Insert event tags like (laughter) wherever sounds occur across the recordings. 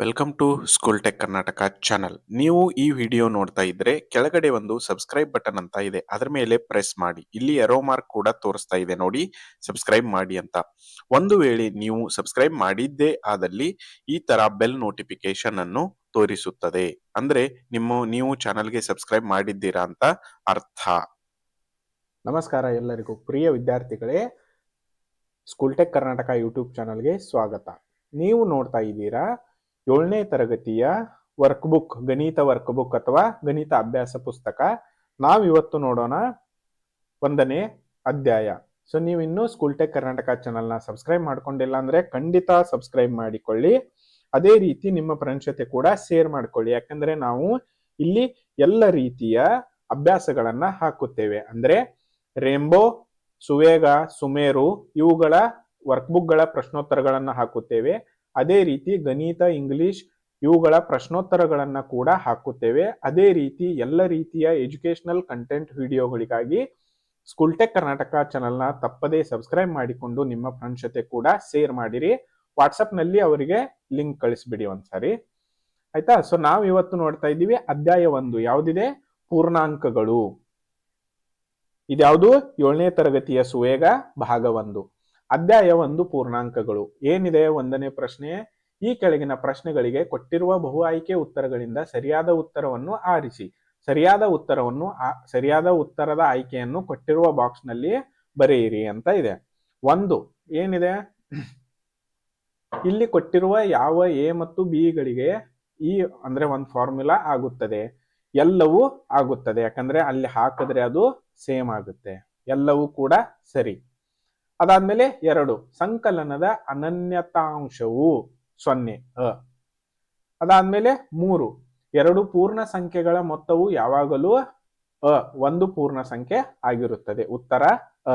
Welcome to school tech Karnataka channel ನೀವು ಈ video ನೋಡ್ತಾ ಇದ್ರೆ ಕೆಳಗಡೆ ಒಂದು ಸಬ್ಸ್ಕ್ರೈಬ್ ಬಟನ್ ಅಂತ ಇದೆ. ಅದರ ಮೇಲೆ ಪ್ರೆಸ್ ಮಾಡಿ. ಇಲ್ಲಿ ಎರೋ ಮಾರ್ಕ್ ಕೂಡ ತೋರಿಸ್ತಾ ಇದೆ ನೋಡಿ. ಸಬ್ಸ್ಕ್ರೈಬ್ ಮಾಡಿ ಅಂತ. ಒಂದು ವೇಳೆ ನೀವು ಸಬ್ಸ್ಕ್ರೈಬ್ ಮಾಡಿದ್ದೇ ಆದಲ್ಲಿ ಈ ತರ ಬೆಲ್ ನೋಟಿಫಿಕೇಶನ್ ಅನ್ನು ತೋರಿಸುತ್ತದೆ. ಅಂದ್ರೆ ನಿಮ್ಮ, ನೀವು ಚಾನಲ್ಗೆ ಸಬ್ಸ್ಕ್ರೈಬ್ ಮಾಡಿದ್ದೀರಾ ಅಂತ ಅರ್ಥ. ನಮಸ್ಕಾರ ಎಲ್ಲರಿಗೂ. ಪ್ರಿಯ ವಿದ್ಯಾರ್ಥಿಗಳೇ ಸ್ಕೂಲ್ ಟೆಕ್ ಕರ್ನಾಟಕ ಯೂಟ್ಯೂಬ್ ಚಾನಲ್ಗೆ ಸ್ವಾಗತ. ನೀವು ನೋಡ್ತಾ ಇದ್ದೀರಾ ಏಳನೇ ತರಗತಿಯ ವರ್ಕ್ ಬುಕ್ ಗಣಿತ ವರ್ಕ್ ಬುಕ್ ಅಥವಾ ಗಣಿತ ಅಭ್ಯಾಸ ಪುಸ್ತಕ ನಾವಿವತ್ತು ನೋಡೋಣ ಒಂದನೇ ಅಧ್ಯಾಯ. ಸೊ ನೀವು ಇನ್ನೂ ಸ್ಕೂಲ್ ಟೆಕ್ ಕರ್ನಾಟಕ ಚಾನಲ್ನ ಸಬ್ಸ್ಕ್ರೈಬ್ ಮಾಡ್ಕೊಂಡಿಲ್ಲ ಅಂದರೆ ಖಂಡಿತ ಸಬ್ಸ್ಕ್ರೈಬ್ ಮಾಡಿಕೊಳ್ಳಿ. ಅದೇ ರೀತಿ ನಿಮ್ಮ ಫ್ರೆಂಡ್ಸ್ ಜೊತೆ ಕೂಡ ಶೇರ್ ಮಾಡಿಕೊಳ್ಳಿ. ಯಾಕಂದ್ರೆ ನಾವು ಇಲ್ಲಿ ಎಲ್ಲ ರೀತಿಯ ಅಭ್ಯಾಸಗಳನ್ನು ಹಾಕುತ್ತೇವೆ. ಅಂದರೆ ರೇಂಬೋ ಸುವೇಗ, ಸುಮೇರು ಇವುಗಳ ವರ್ಕ್ಬುಕ್ಗಳ ಪ್ರಶ್ನೋತ್ತರಗಳನ್ನು ಹಾಕುತ್ತೇವೆ. ಅದೇ ರೀತಿ ಗಣಿತ, ಇಂಗ್ಲಿಷ್ ಇವುಗಳ ಪ್ರಶ್ನೋತ್ತರಗಳನ್ನ ಕೂಡ ಹಾಕುತ್ತೇವೆ. ಅದೇ ರೀತಿ ಎಲ್ಲ ರೀತಿಯ ಎಜುಕೇಶನಲ್ ಕಂಟೆಂಟ್ ವಿಡಿಯೋಗಳಿಗಾಗಿ ಸ್ಕೂಲ್ ಟೆಕ್ ಕರ್ನಾಟಕ ಚಾನಲ್ನ ತಪ್ಪದೇ ಸಬ್ಸ್ಕ್ರೈಬ್ ಮಾಡಿಕೊಂಡು ನಿಮ್ಮ ಫ್ರೆಂಡ್ಸ್ ಜೊತೆ ಕೂಡ ಶೇರ್ ಮಾಡಿರಿ. ವಾಟ್ಸಪ್ನಲ್ಲಿ ಅವರಿಗೆ ಲಿಂಕ್ ಕಳಿಸ್ಬಿಡಿ ಒಂದ್ಸಾರಿ. ಆಯ್ತಾ? ಸೊ ನಾವು ಇವತ್ತು ನೋಡ್ತಾ ಇದ್ದೀವಿ ಅಧ್ಯಾಯ ಒಂದು. ಯಾವುದಿದೆ? ಪೂರ್ಣಾಂಕಗಳು. ಇದ್ಯಾವುದು? ಏಳನೇ ತರಗತಿಯ ಸುವೇಗ ಭಾಗ ಒಂದು. ಅಧ್ಯಾಯ ಒಂದು ಪೂರ್ಣಾಂಕಗಳು. ಏನಿದೆ? ಒಂದನೇ ಪ್ರಶ್ನೆ. ಈ ಕೆಳಗಿನ ಪ್ರಶ್ನೆಗಳಿಗೆ ಕೊಟ್ಟಿರುವ ಬಹು ಆಯ್ಕೆ ಉತ್ತರಗಳಿಂದ ಸರಿಯಾದ ಉತ್ತರವನ್ನು ಆರಿಸಿ. ಸರಿಯಾದ ಉತ್ತರವನ್ನು ಸರಿಯಾದ ಉತ್ತರದ ಆಯ್ಕೆಯನ್ನು ಕೊಟ್ಟಿರುವ ಬಾಕ್ಸ್ನಲ್ಲಿ ಬರೆಯಿರಿ ಅಂತ ಇದೆ. ಒಂದು, ಏನಿದೆ? ಇಲ್ಲಿ ಕೊಟ್ಟಿರುವ ಯಾವ ಎ ಮತ್ತು ಬಿ ಗಳಿಗೆ ಈ, ಅಂದ್ರೆ ಒಂದು ಫಾರ್ಮುಲಾ ಆಗುತ್ತದೆ. ಎಲ್ಲವೂ ಆಗುತ್ತದೆ. ಯಾಕಂದ್ರೆ ಅಲ್ಲಿ ಹಾಕಿದ್ರೆ ಅದು ಸೇಮ್ ಆಗುತ್ತೆ. ಎಲ್ಲವೂ ಕೂಡ ಸರಿ. ಅದಾದ್ಮೇಲೆ ಎರಡು, ಸಂಕಲನದ ಅನನ್ಯತಾಂಶವು ಸೊನ್ನೆ, ಅ. ಅದಾದ್ಮೇಲೆ ಮೂರು, ಎರಡು ಪೂರ್ಣ ಸಂಖ್ಯೆಗಳ ಮೊತ್ತವು ಯಾವಾಗಲೂ, ಅ, ಒಂದು ಪೂರ್ಣ ಸಂಖ್ಯೆ ಆಗಿರುತ್ತದೆ. ಉತ್ತರ, ಅ.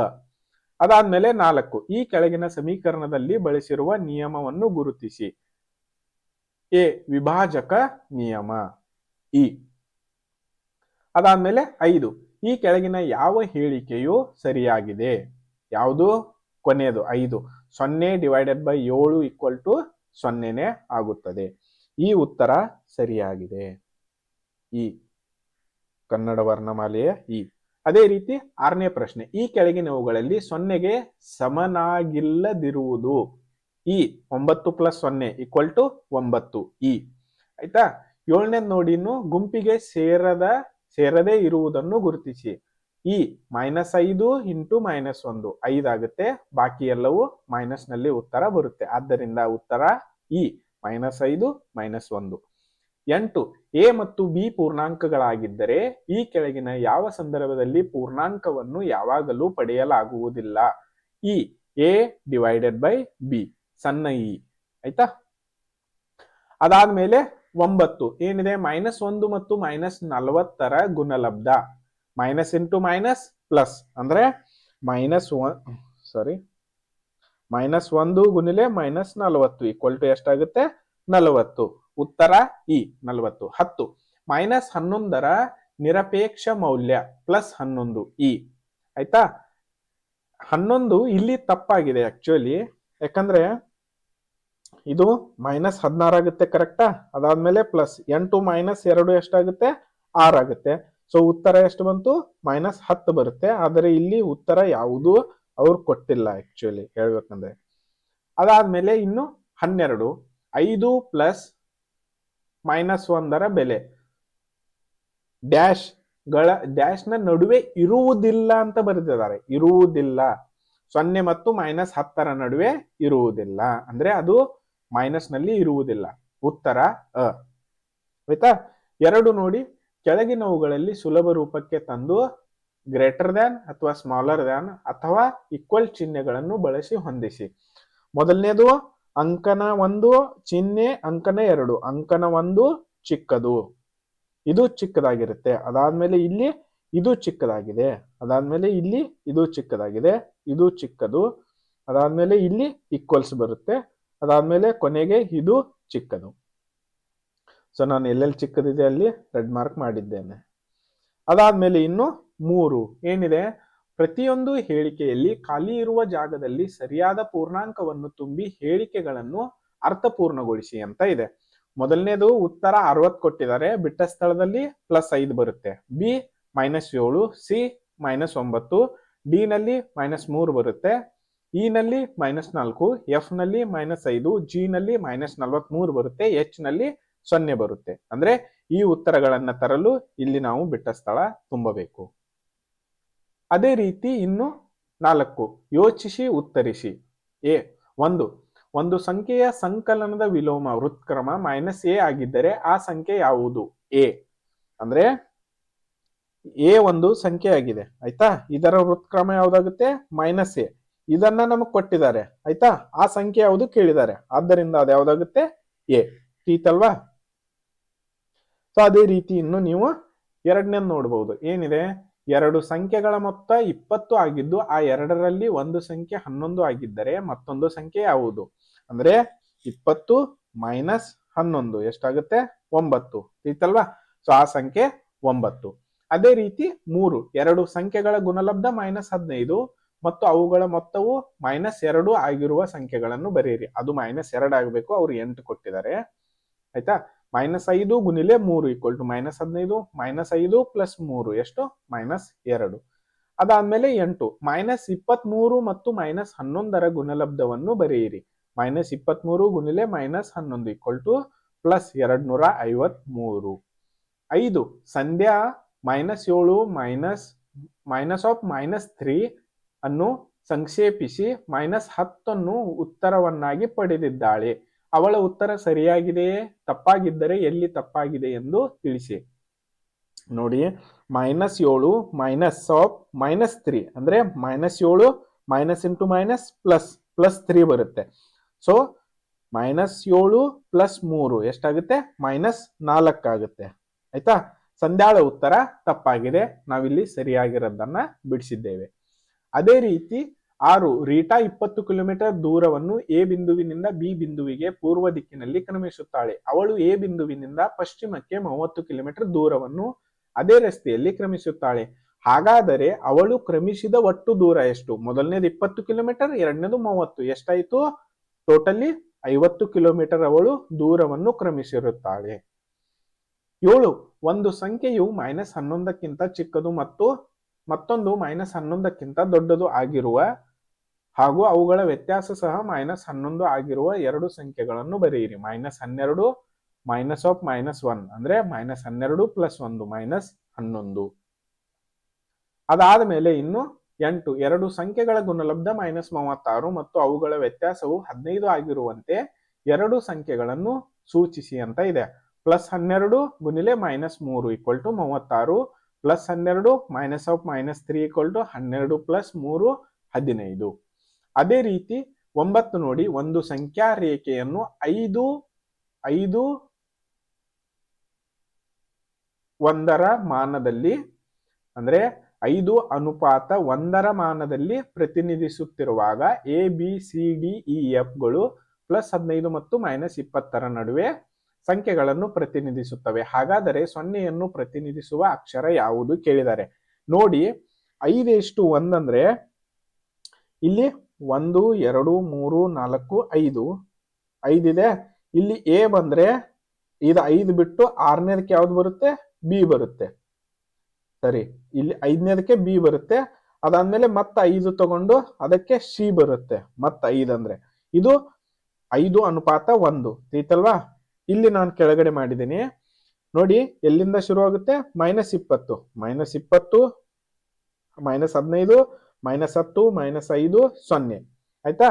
ಅದಾದ್ಮೇಲೆ ನಾಲ್ಕು, ಈ ಕೆಳಗಿನ ಸಮೀಕರಣದಲ್ಲಿ ಬಳಸಿರುವ ನಿಯಮವನ್ನು ಗುರುತಿಸಿ. ಎ, ವಿಭಾಜಕ ನಿಯಮ, ಇ. ಅದಾದ್ಮೇಲೆ ಐದು, ಈ ಕೆಳಗಿನ ಯಾವ ಹೇಳಿಕೆಯು ಸರಿಯಾಗಿದೆ? ಯಾವುದು? ಕೊನೆಯದು ಐದು. ಸೊನ್ನೆ ಡಿವೈಡೆಡ್ ಬೈ ಏಳು ಈಕ್ವಲ್ ಟು ಸೊನ್ನೆನೇ ಆಗುತ್ತದೆ. ಈ ಉತ್ತರ ಸರಿಯಾಗಿದೆ. ಈ ಕನ್ನಡ ವರ್ಣಮಾಲೆಯ ಈ. ಅದೇ ರೀತಿ ಆರನೇ ಪ್ರಶ್ನೆ, ಈ ಕೆಳಗಿನವುಗಳಲ್ಲಿ ಸೊನ್ನೆಗೆ ಸಮನಾಗಿಲ್ಲದಿರುವುದು ಈ ಒಂಬತ್ತು ಪ್ಲಸ್ ಸೊನ್ನೆ ಈಕ್ವಲ್ ಟು ಒಂಬತ್ತು ಈ. ಆಯ್ತಾ? ಏಳನೇ ನೋಡಿನು ಗುಂಪಿಗೆ ಸೇರದ, ಸೇರದೇ ಇರುವುದನ್ನು ಗುರುತಿಸಿ. ಈ ಮೈನಸ್ ಐದು ಇಂಟು ಮೈನಸ್ ಒಂದು. ಐದಾಗುತ್ತೆ ಬಾಕಿ ಎಲ್ಲವೂ ಮೈನಸ್ನಲ್ಲಿ ಉತ್ತರ ಬರುತ್ತೆ. ಆದ್ದರಿಂದ ಉತ್ತರ ಇ ಮೈನಸ್ ಐದು ಮೈನಸ್ ಒಂದು. ಎಂಟು ಎ ಮತ್ತು ಬಿ ಪೂರ್ಣಾಂಕಗಳಾಗಿದ್ದರೆ ಈ ಕೆಳಗಿನ ಯಾವ ಸಂದರ್ಭದಲ್ಲಿ ಪೂರ್ಣಾಂಕವನ್ನು ಯಾವಾಗಲೂ ಪಡೆಯಲಾಗುವುದಿಲ್ಲ? E A divided by B ಸಣ್ಣ ಇ ಆಯ್ತಾ? ಅದಾದ್ಮೇಲೆ ಒಂಬತ್ತು. ಏನಿದೆ? ಮೈನಸ್ ಒಂದು ಮತ್ತು ಮೈನಸ್ ನಲವತ್ತರ ಗುಣಲಬ್ಧ. ಮೈನಸ್ ಇಂಟು ಮೈನಸ್ ಪ್ಲಸ್ ಅಂದ್ರೆ ಮೈನಸ್ ಒನ್ ಸಾರಿ ಮೈನಸ್ ಒಂದು ಗುಣಿಲೆ ಮೈನಸ್ ನಲವತ್ತು. ಈಕ್ವಲ್ ಟು ಎಷ್ಟಾಗುತ್ತೆ? ನಲವತ್ತು. ಉತ್ತರ ಇ ನಲವತ್ತು. ಹತ್ತು. ಮೈನಸ್ ಹನ್ನೊಂದರ ನಿರಪೇಕ್ಷ ಮೌಲ್ಯ ಪ್ಲಸ್ ಹನ್ನೊಂದು ಇ ಆಯ್ತಾ? ಹನ್ನೊಂದು ಇಲ್ಲಿ ತಪ್ಪಾಗಿದೆ ಆಕ್ಚುಲಿ ಯಾಕಂದ್ರೆ ಇದು ಮೈನಸ್ ಹದಿನಾರು ಆಗುತ್ತೆ ಕರೆಕ್ಟಾ ಅದಾದ್ಮೇಲೆ ಪ್ಲಸ್ ಎಂಟು ಮೈನಸ್ ಎರಡು ಎಷ್ಟಾಗುತ್ತೆ? ಆರ್ ಆಗುತ್ತೆ. ಸೊ ಉತ್ತರ ಎಷ್ಟು ಬಂತು? ಮೈನಸ್ ಹತ್ತು ಬರುತ್ತೆ. ಆದರೆ ಇಲ್ಲಿ ಉತ್ತರ ಯಾವುದು ಅವ್ರು ಕೊಟ್ಟಿಲ್ಲ ಆಕ್ಚುಲಿ ಹೇಳ್ಬೇಕಂದ್ರೆ. ಅದಾದ್ಮೇಲೆ ಇನ್ನು ಹನ್ನೆರಡು. ಐದು ಪ್ಲಸ್ ಮೈನಸ್ ಒಂದರ ಬೆಲೆ. ಡ್ಯಾಶ್ಗಳ ಡ್ಯಾಶ್ನ ನಡುವೆ ಇರುವುದಿಲ್ಲ ಅಂತ ಬರೆದಿದ್ದಾರೆ. ಇರುವುದಿಲ್ಲ. ಸೊನ್ನೆ ಮತ್ತು ಮೈನಸ್ ಹತ್ತರ ನಡುವೆ ಇರುವುದಿಲ್ಲ. ಅಂದ್ರೆ ಅದು ಮೈನಸ್ನಲ್ಲಿ ಇರುವುದಿಲ್ಲ. ಉತ್ತರ ಅ. ಆಯ್ತಾ? ಎರಡು ನೋಡಿ. ಕೆಳಗಿನವುಗಳಲ್ಲಿ ಸುಲಭ ರೂಪಕ್ಕೆ ತಂದು ಗ್ರೇಟರ್ ದ್ಯಾನ್ ಅಥವಾ ಸ್ಮಾಲರ್ ದ್ಯಾನ್ ಅಥವಾ ಈಕ್ವಲ್ ಚಿಹ್ನೆಗಳನ್ನು ಬಳಸಿ ಹೊಂದಿಸಿ. ಮೊದಲನೇದು, ಅಂಕನ ಒಂದು, ಚಿಹ್ನೆ ಅಂಕನ ಎರಡು, ಅಂಕನ ಒಂದು ಚಿಕ್ಕದು. ಇದು ಚಿಕ್ಕದಾಗಿರುತ್ತೆ. ಅದಾದ್ಮೇಲೆ ಇಲ್ಲಿ ಇದು ಚಿಕ್ಕದಾಗಿದೆ. ಅದಾದ್ಮೇಲೆ ಇಲ್ಲಿ ಇದು ಚಿಕ್ಕದಾಗಿದೆ, ಇದು ಚಿಕ್ಕದು. ಅದಾದ್ಮೇಲೆ ಇಲ್ಲಿ ಈಕ್ವಲ್ಸ್ ಬರುತ್ತೆ. ಅದಾದ್ಮೇಲೆ ಕೊನೆಗೆ ಇದು ಚಿಕ್ಕದು. ಸೊ ನಾನು ಎಲ್ಲೆಲ್ಲಿ ಚಿಕ್ಕದಿದೆ ಅಲ್ಲಿ ರೆಡ್ ಮಾರ್ಕ್ ಮಾಡಿದ್ದೇನೆ. ಅದಾದ್ಮೇಲೆ ಇನ್ನು ಮೂರು ಏನಿದೆ? ಪ್ರತಿಯೊಂದು ಹೇಳಿಕೆಯಲ್ಲಿ ಖಾಲಿ ಇರುವ ಜಾಗದಲ್ಲಿ ಸರಿಯಾದ ಪೂರ್ಣಾಂಕವನ್ನು ತುಂಬಿ ಹೇಳಿಕೆಗಳನ್ನು ಅರ್ಥಪೂರ್ಣಗೊಳಿಸಿ ಅಂತ ಇದೆ. ಮೊದಲನೇದು ಉತ್ತರ ಅರವತ್ತು ಕೊಟ್ಟಿದ್ದಾರೆ. ಬಿಟ್ಟ ಸ್ಥಳದಲ್ಲಿ ಪ್ಲಸ್ ಐದು ಬರುತ್ತೆ. ಬಿ ಮೈನಸ್ ಏಳು ಸಿ ಮೈನಸ್ ಒಂಬತ್ತು ಡಿ ನಲ್ಲಿ ಮೈನಸ್ ಮೂರು ಬರುತ್ತೆ. ಇ ನಲ್ಲಿ ಮೈನಸ್ ನಾಲ್ಕು ಎಫ್ನಲ್ಲಿ ಮೈನಸ್ ಐದು ಜಿ ನಲ್ಲಿ ಮೈನಸ್ ನಲವತ್ಮೂರು ಬರುತ್ತೆ. ಎಚ್ನಲ್ಲಿ ಸೊನ್ನೆ ಬರುತ್ತೆ. ಅಂದ್ರೆ ಈ ಉತ್ತರಗಳನ್ನ ತರಲು ಇಲ್ಲಿ ನಾವು ಬಿಟ್ಟ ಸ್ಥಳ ತುಂಬಬೇಕು. ಅದೇ ರೀತಿ ಇನ್ನು ನಾಲ್ಕು, ಯೋಚಿಸಿ, ಉತ್ತರಿಸಿ. ಎ, ಒಂದು ಒಂದು ಸಂಖ್ಯೆಯ ಸಂಕಲನದ ವಿಲೋಮ ವೃತ್ಕ್ರಮ ಮೈನಸ್ ಎ ಆಗಿದ್ದರೆ ಆ ಸಂಖ್ಯೆ ಯಾವುದು? ಎ. ಅಂದ್ರೆ ಎ ಒಂದು ಸಂಖ್ಯೆ ಆಗಿದೆ. ಆಯ್ತಾ? ಇದರ ವೃತ್ಕ್ರಮ ಯಾವ್ದಾಗುತ್ತೆ? Minus A. ಇದನ್ನ ನಮಗ್ ಕೊಟ್ಟಿದ್ದಾರೆ. ಆಯ್ತಾ? ಆ ಸಂಖ್ಯೆ ಯಾವುದು ಕೇಳಿದ್ದಾರೆ. ಆದ್ದರಿಂದ ಅದು ಯಾವ್ದಾಗುತ್ತೆ? ಎ. ತೀತಲ್ವಾ ಸೊ ಅದೇ ರೀತಿ ಇನ್ನು ನೀವು ಎರಡನೇದ್ ನೋಡಬಹುದು ಏನಿದೆ? ಎರಡು ಸಂಖ್ಯೆಗಳ ಮೊತ್ತ ಇಪ್ಪತ್ತು ಆಗಿದ್ದು ಆ ಎರಡರಲ್ಲಿ ಒಂದು ಸಂಖ್ಯೆ ಹನ್ನೊಂದು ಆಗಿದ್ದರೆ ಮತ್ತೊಂದು ಸಂಖ್ಯೆ ಯಾವುದು? ಅಂದ್ರೆ ಇಪ್ಪತ್ತು ಮೈನಸ್ ಹನ್ನೊಂದು. ಎಷ್ಟಾಗುತ್ತೆ? ಒಂಬತ್ತು. ಇತ್ತಲ್ವಾ ಸೊ ಆ ಸಂಖ್ಯೆ ಒಂಬತ್ತು. ಅದೇ ರೀತಿ ಮೂರು. ಎರಡು ಸಂಖ್ಯೆಗಳ ಗುಣಲಬ್ಧ ಮೈನಸ್ ಹದಿನೈದು ಮತ್ತು ಅವುಗಳ ಮೊತ್ತವು ಮೈನಸ್ ಎರಡು ಆಗಿರುವ ಸಂಖ್ಯೆಗಳನ್ನು ಬರೆಯಿರಿ. ಅದು ಮೈನಸ್ ಎರಡು ಆಗಬೇಕು. ಅವ್ರು ಎಂಟು ಕೊಟ್ಟಿದ್ದಾರೆ. ಆಯ್ತಾ? ಮೈನಸ್ ಐದು ಗುಣಿಲೆ ಮೂರು ಈಕ್ವಲ್ ಟು ಮೈನಸ್ ಹದಿನೈದು ಮೈನಸ್ ಐದು ಪ್ಲಸ್ ಮೂರು. ಎಷ್ಟು? ಮೈನಸ್ ಎರಡು. ಅದಾದ್ಮೇಲೆ ಎಂಟು. ಮೈನಸ್ ಇಪ್ಪತ್ಮೂರು ಮತ್ತು ಮೈನಸ್ ಹನ್ನೊಂದರ ಗುಣಲಬ್ಧವನ್ನು ಬರೆಯಿರಿ. ಮೈನಸ್ ಇಪ್ಪತ್ಮೂರು ಗುಣಿಲೆ ಮೈನಸ್ ಹನ್ನೊಂದು ಈಕ್ವಲ್ ಟು ಪ್ಲಸ್ ಎರಡ್ ನೂರ ಐವತ್ ಮೂರು ಐದು. ಸಂಧ್ಯಾ ಮೈನಸ್ ಏಳು minus minus of minus three ಅನ್ನು ಸಂಕ್ಷೇಪಿಸಿ ಮೈನಸ್ ಹತ್ತನ್ನು ಉತ್ತರವನ್ನಾಗಿ ಪಡೆದಿದ್ದಾಳೆ. ಅವಳ ಉತ್ತರ ಸರಿಯಾಗಿದೆಯೇ? ತಪ್ಪಾಗಿದ್ದರೆ ಎಲ್ಲಿ ತಪ್ಪಾಗಿದೆ ಎಂದು ತಿಳಿಸಿ. ನೋಡಿ ಮೈನಸ್ ಏಳು ಮೈನಸ್ ಆಫ್ ಮೈನಸ್ ತ್ರೀ ಅಂದ್ರೆ ಮೈನಸ್ ಏಳು minus into minus plus plus three ಬರುತ್ತೆ. ಸೊ ಮೈನಸ್ ಏಳು ಪ್ಲಸ್ ಮೂರು. ಎಷ್ಟಾಗುತ್ತೆ? ಮೈನಸ್ ನಾಲ್ಕಾಗುತ್ತೆ ಆಯ್ತಾ? ಸಂಧ್ಯಾಳ ಉತ್ತರ ತಪ್ಪಾಗಿದೆ. ನಾವಿಲ್ಲಿ ಸರಿಯಾಗಿರೋದನ್ನ ಬಿಡಿಸಿದ್ದೇವೆ. ಅದೇ ರೀತಿ ಆರು, ರೀಟಾ ಇಪ್ಪತ್ತು ಕಿಲೋಮೀಟರ್ ದೂರವನ್ನು ಎ ಬಿಂದುವಿನಿಂದ ಬಿ ಬಿಂದುವಿಗೆ ಪೂರ್ವ ದಿಕ್ಕಿನಲ್ಲಿ ಕ್ರಮಿಸುತ್ತಾಳೆ. ಅವಳು ಎ ಬಿಂದುವಿನಿಂದ ಪಶ್ಚಿಮಕ್ಕೆ ಮೂವತ್ತು ಕಿಲೋಮೀಟರ್ ದೂರವನ್ನು ಅದೇ ರಸ್ತೆಯಲ್ಲಿ ಕ್ರಮಿಸುತ್ತಾಳೆ. ಹಾಗಾದರೆ ಅವಳು ಕ್ರಮಿಸಿದ ಒಟ್ಟು ದೂರ ಎಷ್ಟು? ಮೊದಲನೇದು ಇಪ್ಪತ್ತು ಕಿಲೋಮೀಟರ್, ಎರಡನೇದು ಮೂವತ್ತು. ಎಷ್ಟಾಯಿತು? ಟೋಟಲಿ ಐವತ್ತು ಕಿಲೋಮೀಟರ್ ಅವಳು ದೂರವನ್ನು ಕ್ರಮಿಸಿರುತ್ತಾಳೆ. ಏಳು, ಒಂದು ಸಂಖ್ಯೆಯು ಮೈನಸ್ ಹನ್ನೊಂದಕ್ಕಿಂತ ಚಿಕ್ಕದು ಮತ್ತು ಮತ್ತೊಂದು ಮೈನಸ್ ಹನ್ನೊಂದಕ್ಕಿಂತ ದೊಡ್ಡದು ಆಗಿರುವ ಹಾಗೂ ಅವುಗಳ ವ್ಯತ್ಯಾಸ ಸಹ ಮೈನಸ್ ಹನ್ನೊಂದು ಆಗಿರುವ ಎರಡು ಸಂಖ್ಯೆಗಳನ್ನು ಬರೆಯಿರಿ. ಮೈನಸ್ ಹನ್ನೆರಡು ಮೈನಸ್ ಆಫ್ ಮೈನಸ್ ಒನ್ ಅಂದ್ರೆ ಮೈನಸ್ ಹನ್ನೆರಡು ಪ್ಲಸ್ ಒಂದು ಮೈನಸ್ ಹನ್ನೊಂದು. ಅದಾದ ಮೇಲೆ ಇನ್ನು ಎಂಟು. ಎರಡು ಸಂಖ್ಯೆಗಳ ಗುಣಲಬ್ಧ ಮೈನಸ್ ಮೂವತ್ತಾರು ಮತ್ತು ಅವುಗಳ ವ್ಯತ್ಯಾಸವು ಹದಿನೈದು ಆಗಿರುವಂತೆ ಎರಡು ಸಂಖ್ಯೆಗಳನ್ನು ಸೂಚಿಸಿ ಅಂತ ಇದೆ. ಪ್ಲಸ್ ಹನ್ನೆರಡು ಗುಣಿಲೆ ಮೈನಸ್ ಮೂರು ಈಕ್ವಲ್ ಟು ಮೂವತ್ತಾರು. ಪ್ಲಸ್ ಹನ್ನೆರಡು minus of minus three equal to ಹನ್ನೆರಡು ಪ್ಲಸ್ ಮೂರು ಹದಿನೈದು. ಅದೇ ರೀತಿ ಒಂಬತ್ತು ನೋಡಿ, ಒಂದು ಸಂಖ್ಯಾ ರೇಖೆಯನ್ನು ಐದು ಐದು, ಒಂದರ ಮಾನದಲ್ಲಿ, ಅಂದ್ರೆ ಐದು ಅನುಪಾತ ಒಂದರ ಮಾನದಲ್ಲಿ ಪ್ರತಿನಿಧಿಸುತ್ತಿರುವಾಗ A B C D E ಎಫ್ಗಳು plus ಹದಿನೈದು ಮತ್ತು ಮೈನಸ್ ಇಪ್ಪತ್ತರ ನಡುವೆ ಸಂಖ್ಯೆಗಳನ್ನು ಪ್ರತಿನಿಧಿಸುತ್ತವೆ. ಹಾಗಾದರೆ ಸೊನ್ನೆಯನ್ನು ಪ್ರತಿನಿಧಿಸುವ ಅಕ್ಷರ ಯಾವುದು ಕೇಳಿದ್ದಾರೆ. ನೋಡಿ ಐದು ಎಷ್ಟು ಒಂದಂದ್ರೆ ಇಲ್ಲಿ ಒಂದು, ಎರಡು, ಮೂರು, ನಾಲ್ಕು, ಐದು. ಐದಿದೆ. ಇಲ್ಲಿ ಎ ಬಂದ್ರೆ ಇದು ಐದು ಬಿಟ್ಟು ಆರನೇದಕ್ಕೆ ಯಾವ್ದು ಬರುತ್ತೆ? ಬಿ ಬರುತ್ತೆ. ಸರಿ, ಇಲ್ಲಿ ಐದನೇದಕ್ಕೆ ಬಿ ಬರುತ್ತೆ. ಅದಾದ್ಮೇಲೆ ಮತ್ತೆ ಐದು ತಗೊಂಡು ಅದಕ್ಕೆ ಸಿ ಬರುತ್ತೆ. ಮತ್ತೆ ಐದು ಅಂದ್ರೆ. ಇದು ಐದು ಅನುಪಾತ ಒಂದು. ಐತಲ್ವಾ ಇಲ್ಲಿ ನಾನು ಕೆಳಗಡೆ ಮಾಡಿದ್ದೀನಿ. ನೋಡಿ, ಎಲ್ಲಿಂದ ಶುರುವಾಗುತ್ತೆ? ಮೈನಸ್ ಇಪ್ಪತ್ತು. ಮೈನಸ್ ಇಪ್ಪತ್ತು, ಮೈನಸ್ ಹದಿನೈದು ಮೈನಸ್ ಹತ್ತು ಮೈನಸ್ ಐದು, ಸೊನ್ನೆ. ಆಯ್ತಾ?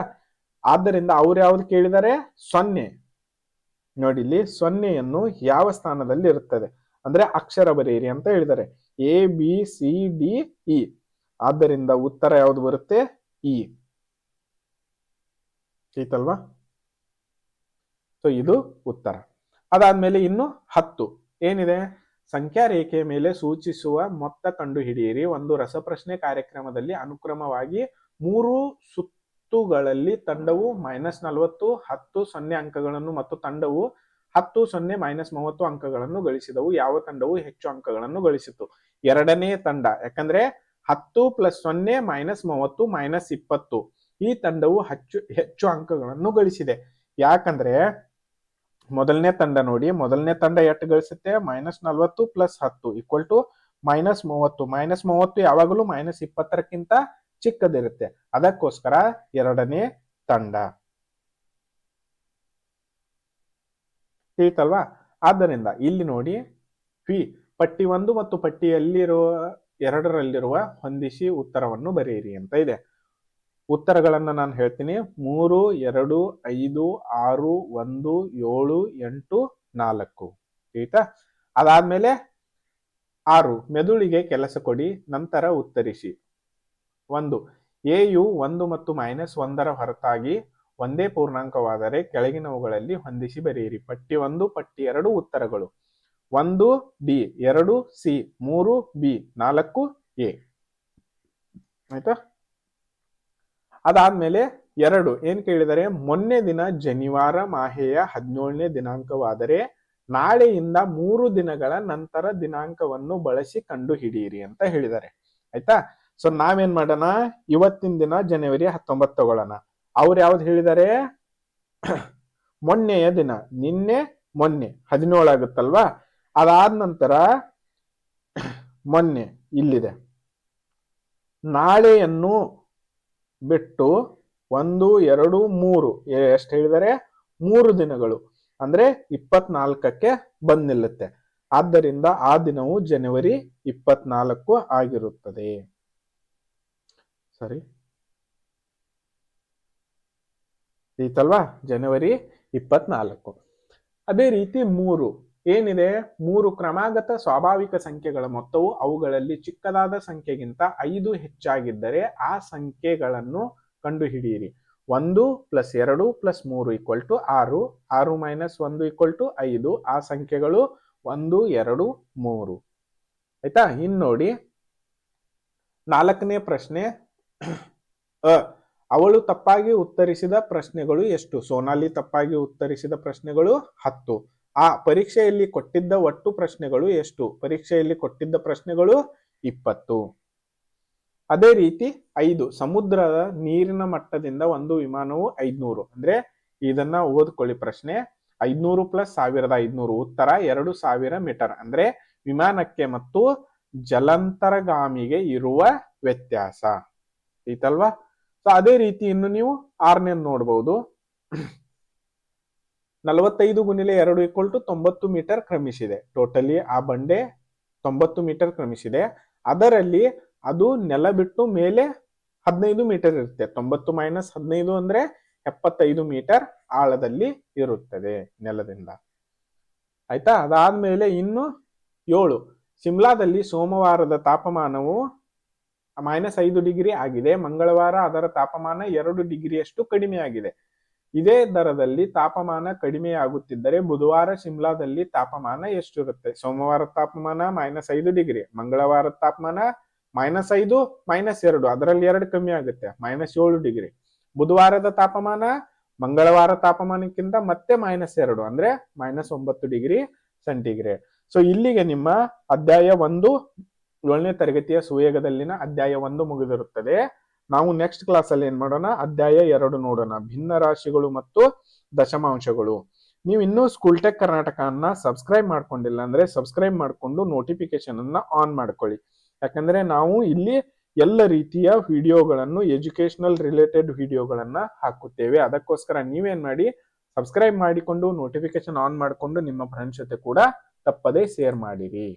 ಆದ್ದರಿಂದ ಅವ್ರು ಯಾವ್ದು ಕೇಳಿದ್ದಾರೆ? ಸೊನ್ನೆ. ನೋಡಿ, ಇಲ್ಲಿ ಸೊನ್ನೆಯನ್ನು ಯಾವ ಸ್ಥಾನದಲ್ಲಿ ಇರುತ್ತದೆ? ಅಂದ್ರೆ ಅಕ್ಷರ ಬರೆಯಿರಿ ಅಂತ ಹೇಳಿದ್ದಾರೆ. A B C D E ಆದ್ದರಿಂದ ಉತ್ತರ ಯಾವ್ದು ಬರುತ್ತೆ? ಇ ಐತಲ್ವಾ? ಸೊ ಇದು ಉತ್ತರ. ಅದಾದ್ಮೇಲೆ ಇನ್ನು ಹತ್ತು. ಏನಿದೆ? ಸಂಖ್ಯಾ ರೇಖೆಯ ಮೇಲೆ ಸೂಚಿಸುವ ಮೊತ್ತ ಕಂಡುಹಿಡಿಯಿರಿ. ಒಂದು ರಸಪ್ರಶ್ನೆ ಕಾರ್ಯಕ್ರಮದಲ್ಲಿ ಅನುಕ್ರಮವಾಗಿ ಮೂರು ಸುತ್ತುಗಳಲ್ಲಿ ತಂಡವು ಮೈನಸ್ ನಲವತ್ತು, ಹತ್ತು ಸೊನ್ನೆ ಅಂಕಗಳನ್ನು ಮತ್ತು ತಂಡವು ಹತ್ತು ಸೊನ್ನೆ ಮೈನಸ್ ಮೂವತ್ತು ಅಂಕಗಳನ್ನು ಗಳಿಸಿದವು. ಯಾವ ತಂಡವು ಹೆಚ್ಚು ಅಂಕಗಳನ್ನು ಗಳಿಸಿತು? ಎರಡನೇ ತಂಡ, ಯಾಕಂದ್ರೆ ಹತ್ತು ಪ್ಲಸ್ ಸೊನ್ನೆ ಮೈನಸ್ ಮೂವತ್ತು ಮೈನಸ್ ಇಪ್ಪತ್ತು. ಈ ತಂಡವು ಹೆಚ್ಚು ಹೆಚ್ಚು ಅಂಕಗಳನ್ನು ಗಳಿಸಿದೆ. ಯಾಕಂದ್ರೆ ಮೊದಲನೇ ತಂಡ ನೋಡಿ, ಮೊದಲನೇ ತಂಡ ಎಷ್ಟು ಗಳಿಸುತ್ತೆ? ಮೈನಸ್ ನಲ್ವತ್ತು ಪ್ಲಸ್ ಹತ್ತು ಈಕ್ವಲ್ ಟು ಮೈನಸ್ ಮೂವತ್ತು. ಮೈನಸ್ ಮೂವತ್ತು ಯಾವಾಗಲೂ ಮೈನಸ್ ಇಪ್ಪತ್ತರಕ್ಕಿಂತ ಚಿಕ್ಕದಿರುತ್ತೆ. ಅದಕ್ಕೋಸ್ಕರ ಎರಡನೇ ತಂಡ. ತಿಳಿತಲ್ವಾ? ಆದ್ದರಿಂದ ಇಲ್ಲಿ ನೋಡಿ ಪಿ ಪಟ್ಟಿ ಒಂದು ಮತ್ತು ಪಟ್ಟಿಯಲ್ಲಿರುವ ಎರಡರಲ್ಲಿರುವ ಹೊಂದಿಸಿ ಉತ್ತರವನ್ನು ಬರೆಯಿರಿ ಅಂತ ಇದೆ. ಉತ್ತರಗಳನ್ನ ನಾನು ಹೇಳ್ತೀನಿ. ಮೂರು, ಎರಡು, ಐದು, ಆರು, ಒಂದು, ಏಳು, ಎಂಟು, ನಾಲ್ಕು. ಆಯ್ತಾ? ಅದಾದ್ಮೇಲೆ ಆರು, ಮೆದುಳಿಗೆ ಕೆಲಸ ಕೊಡಿ, ನಂತರ ಉತ್ತರಿಸಿ. ಒಂದು ಎ ಯು ಒಂದು ಮತ್ತು ಮೈನಸ್ ಒಂದರ ಹೊರತಾಗಿ ಒಂದೇ ಪೂರ್ಣಾಂಕವಾದರೆ ಕೆಳಗಿನವುಗಳಲ್ಲಿ ಹೊಂದಿಸಿ ಬರೆಯಿರಿ. ಪಟ್ಟಿ ಒಂದು, ಪಟ್ಟಿ ಎರಡು ಉತ್ತರಗಳು. ಒಂದು, ಬಿ, ಎರಡು, ಸಿ, ಮೂರು, ಬಿ, ನಾಲ್ಕು, ಎ. ಆಯ್ತಾ? ಅದಾದ್ಮೇಲೆ ಎರಡು, ಏನ್ ಕೇಳಿದರೆ, ಮೊನ್ನೆ ದಿನ ಜನಿವಾರ ಮಾಹೆಯ ಹದಿನೇಳನೇ ದಿನಾಂಕವಾದರೆ ನಾಳೆಯಿಂದ ಮೂರು ದಿನಗಳ ನಂತರ ದಿನಾಂಕವನ್ನು ಬಳಸಿ ಕಂಡು ಹಿಡಿಯಿರಿ ಅಂತ ಹೇಳಿದ್ದಾರೆ ಆಯ್ತಾ? ಸೊ ನಾವೇನ್ ಮಾಡೋಣ? ಇವತ್ತಿನ ದಿನ ಜನವರಿ ಹತ್ತೊಂಬತ್ತು ತಗೊಳ್ಳೋಣ. ಅವ್ರು ಯಾವ್ದು ಹೇಳಿದ್ದಾರೆ (coughs) ಮೊನ್ನೆಯ ದಿನ, ನಿನ್ನೆ, ಮೊನ್ನೆ, ಹದಿನೇಳು ಆಗುತ್ತಲ್ವಾ? ಅದಾದ ನಂತರ (coughs) ಮೊನ್ನೆ ಇಲ್ಲಿದೆ. ನಾಳೆಯನ್ನು ಬಿಟ್ಟು ಒಂದು, ಎರಡು, ಮೂರು. ಎಷ್ಟು ಹೇಳಿದರೆ? ಮೂರು ದಿನಗಳು. ಅಂದ್ರೆ ಇಪ್ಪತ್ನಾಲ್ಕಕ್ಕೆ ಬಂದ್ ನಿಲ್ಲುತ್ತೆ ಆದ್ದರಿಂದ ಆ ದಿನವು ಜನವರಿ ಇಪ್ಪತ್ನಾಲ್ಕು ಆಗಿರುತ್ತದೆ. ಸರಿ? ಈತಲ್ವಾ ಜನವರಿ ಇಪ್ಪತ್ನಾಲ್ಕು. ಅದೇ ರೀತಿ ಮೂರು. ಏನಿದೆ? ಮೂರು ಕ್ರಮಾಗತ ಸ್ವಾಭಾವಿಕ ಸಂಖ್ಯೆಗಳ ಮೊತ್ತವು ಅವುಗಳಲ್ಲಿ ಚಿಕ್ಕದಾದ ಸಂಖ್ಯೆಗಿಂತ ಐದು ಹೆಚ್ಚಾಗಿದ್ದರೆ ಆ ಸಂಖ್ಯೆಗಳನ್ನು ಕಂಡುಹಿಡಿಯಿರಿ. ಒಂದು ಪ್ಲಸ್ ಎರಡು ಪ್ಲಸ್ ಮೂರು ಈಕ್ವಲ್ ಟು ಆರು. ಆರು ಮೈನಸ್ ಒಂದು ಈಕ್ವಲ್ ಟು ಐದು. ಆ ಸಂಖ್ಯೆಗಳು ಒಂದು, ಎರಡು, ಮೂರು. ಆಯ್ತಾ? ಇನ್ನು ನೋಡಿ. ನಾಲ್ಕನೇ ಪ್ರಶ್ನೆ. ಅ, ಅವಳು ತಪ್ಪಾಗಿ ಉತ್ತರಿಸಿದ ಪ್ರಶ್ನೆಗಳು ಎಷ್ಟು? ಸೋನಾಲಿ ತಪ್ಪಾಗಿ ಉತ್ತರಿಸಿದ ಪ್ರಶ್ನೆಗಳು ಹತ್ತು. ಆ ಪರೀಕ್ಷೆಯಲ್ಲಿ ಕೊಟ್ಟಿದ್ದ ಒಟ್ಟು ಪ್ರಶ್ನೆಗಳು ಎಷ್ಟು? ಪರೀಕ್ಷೆಯಲ್ಲಿ ಕೊಟ್ಟಿದ್ದ ಪ್ರಶ್ನೆಗಳು ಇಪ್ಪತ್ತು. ಅದೇ ರೀತಿ ಐದು, ಸಮುದ್ರದ ನೀರಿನ ಮಟ್ಟದಿಂದ ಒಂದು ವಿಮಾನವು ಐದ್ನೂರು. ಅಂದ್ರೆ ಇದನ್ನ ಓದ್ಕೊಳ್ಳಿ ಪ್ರಶ್ನೆ. ಐದ್ನೂರು ಪ್ಲಸ್ ಸಾವಿರದ ಐದ್ನೂರು ಉತ್ತರ, ಎರಡು ಸಾವಿರ ಮೀಟರ್. ಅಂದ್ರೆ ವಿಮಾನಕ್ಕೆ ಮತ್ತು ಜಲಂತರಗಾಮಿಗೆ ಇರುವ ವ್ಯತ್ಯಾಸ. ಐತಲ್ವಾ? ಸೊ ಅದೇ ರೀತಿ ಇನ್ನು ನೀವು ಆರನೇ ನೋಡಬಹುದು ನಲವತ್ತೈದು ಗುಣಿಲೆ ಎರಡು ಈಕ್ವಲ್ ಟು ತೊಂಬತ್ತು ಮೀಟರ್ ಕ್ರಮಿಸಿದೆ. ಟೋಟಲಿ ಆ ಬಂಡೆ ತೊಂಬತ್ತು ಮೀಟರ್ ಕ್ರಮಿಸಿದೆ. ಅದರಲ್ಲಿ ಅದು ನೆಲ ಬಿಟ್ಟು ಮೇಲೆ ಹದಿನೈದು ಮೀಟರ್ ಇರುತ್ತೆ. ತೊಂಬತ್ತು ಮೈನಸ್ ಹದಿನೈದು ಅಂದ್ರೆ ಎಪ್ಪತ್ತೈದು ಮೀಟರ್ ಆಳದಲ್ಲಿ ಇರುತ್ತದೆ ನೆಲದಿಂದ. ಆಯ್ತಾ? ಅದಾದ್ಮೇಲೆ ಇನ್ನು ಏಳು. ಶಿಮ್ಲಾದಲ್ಲಿ ಸೋಮವಾರದ ತಾಪಮಾನವು ಮೈನಸ್ ಐದು ಡಿಗ್ರಿ ಆಗಿದೆ. ಮಂಗಳವಾರ ಅದರ ತಾಪಮಾನ ಎರಡು ಡಿಗ್ರಿಯಷ್ಟು ಕಡಿಮೆ ಆಗಿದೆ ಇದೇ ದರದಲ್ಲಿ ತಾಪಮಾನ ಕಡಿಮೆಯಾಗುತ್ತಿದ್ದರೆ ಬುಧವಾರ ಶಿಮ್ಲಾದಲ್ಲಿ ತಾಪಮಾನ ಎಷ್ಟಿರುತ್ತೆ? ಸೋಮವಾರ ತಾಪಮಾನ ಮೈನಸ್ ಐದು ಡಿಗ್ರಿ ಮಂಗಳವಾರ ತಾಪಮಾನ ಮೈನಸ್ ಐದು ಮೈನಸ್ ಎರಡು, ಅದರಲ್ಲಿ ಎರಡು ಕಮ್ಮಿ ಆಗುತ್ತೆ ಮೈನಸ್ ಏಳು ಡಿಗ್ರಿ. ಬುಧವಾರದ ತಾಪಮಾನ ಮಂಗಳವಾರ ತಾಪಮಾನಕ್ಕಿಂತ ಮತ್ತೆ ಮೈನಸ್ ಎರಡು, ಅಂದ್ರೆ ಮೈನಸ್ ಒಂಬತ್ತು ಡಿಗ್ರಿ ಸೆಂಟಿಗ್ರೇಡ್ ಸೊ ಇಲ್ಲಿಗೆ ನಿಮ್ಮ ಅಧ್ಯಾಯ ಒಂದು ಏಳನೇ ತರಗತಿಯ ಸುವೇಗದಲ್ಲಿನ ಅಧ್ಯಾಯ ಒಂದು ಮುಗಿದಿರುತ್ತದೆ. ನಾವು ನೆಕ್ಸ್ಟ್ ಕ್ಲಾಸ್ ಅಲ್ಲಿ ಏನ್ ಮಾಡೋಣ? ಅಧ್ಯಾಯ ಎರಡು ನೋಡೋಣ. ಭಿನ್ನ ರಾಶಿಗಳು ಮತ್ತು ದಶಮಾಂಶಗಳು. ನೀವು ಇನ್ನೂ ಸ್ಕೂಲ್ ಟೆಕ್ ಕರ್ನಾಟಕನ್ನ ಸಬ್ಸ್ಕ್ರೈಬ್ ಮಾಡ್ಕೊಂಡಿಲ್ಲ ಅಂದ್ರೆ ಸಬ್ಸ್ಕ್ರೈಬ್ ಮಾಡಿಕೊಂಡು ನೋಟಿಫಿಕೇಶನ್ ಅನ್ನ ಆನ್ ಮಾಡ್ಕೊಳ್ಳಿ. ಯಾಕಂದ್ರೆ ನಾವು ಇಲ್ಲಿ ಎಲ್ಲ ರೀತಿಯ ವಿಡಿಯೋಗಳನ್ನು ಎಜುಕೇಶನಲ್ ರಿಲೇಟೆಡ್ ವಿಡಿಯೋಗಳನ್ನ ಹಾಕುತ್ತೇವೆ. ಅದಕ್ಕೋಸ್ಕರ ನೀವೇನ್ ಮಾಡಿ ಸಬ್ಸ್ಕ್ರೈಬ್ ಮಾಡಿಕೊಂಡು ನೋಟಿಫಿಕೇಶನ್ ಆನ್ ಮಾಡಿಕೊಂಡು ನಿಮ್ಮ ಫ್ರೆಂಡ್ಸ್ ಜೊತೆ ಕೂಡ ತಪ್ಪದೇ ಶೇರ್ ಮಾಡಿರಿ.